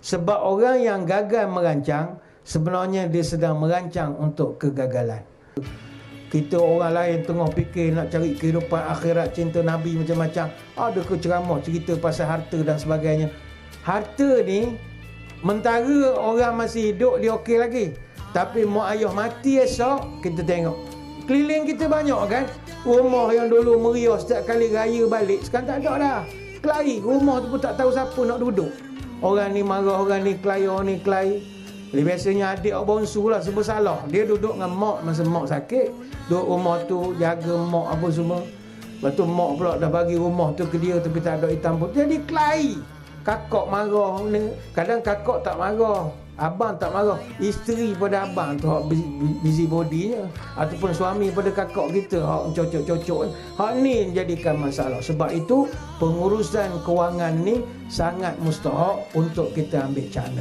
Sebab orang yang gagal merancang, sebenarnya dia sedang merancang untuk kegagalan. Kita orang lain tengah fikir nak cari kehidupan akhirat, cinta Nabi macam-macam. Ada ke ceramah cerita pasal harta dan sebagainya. Harta ni, mentara orang masih hidup, dia okey lagi. Tapi mak ayah mati esok, kita tengok. Keliling kita banyak kan? Rumah yang dulu meriah setiap kali raya balik, sekarang tak ada dah. Kelahi, rumah tu pun tak tahu siapa nak duduk. Orang ni marah, orang ni kelahi, orang ni kelahi. Jadi biasanya adik awak bonsu lah sebab salah. Dia duduk dengan mak masa mak sakit. Duduk rumah tu jaga mak apa semua. Lepas tu mak pula dah bagi rumah tu ke dia tapi tak ada hitam putih. Jadi kelahi. Kakak marah. Kadang kakak tak marah. Abang tak marah. Isteri pada abang tu hak busy body-nya. Ataupun suami pada kakak kita hak cocok-cocok. Hak ni jadikan masalah. Sebab itu pengurusan kewangan ni sangat mustahak untuk kita ambil cara.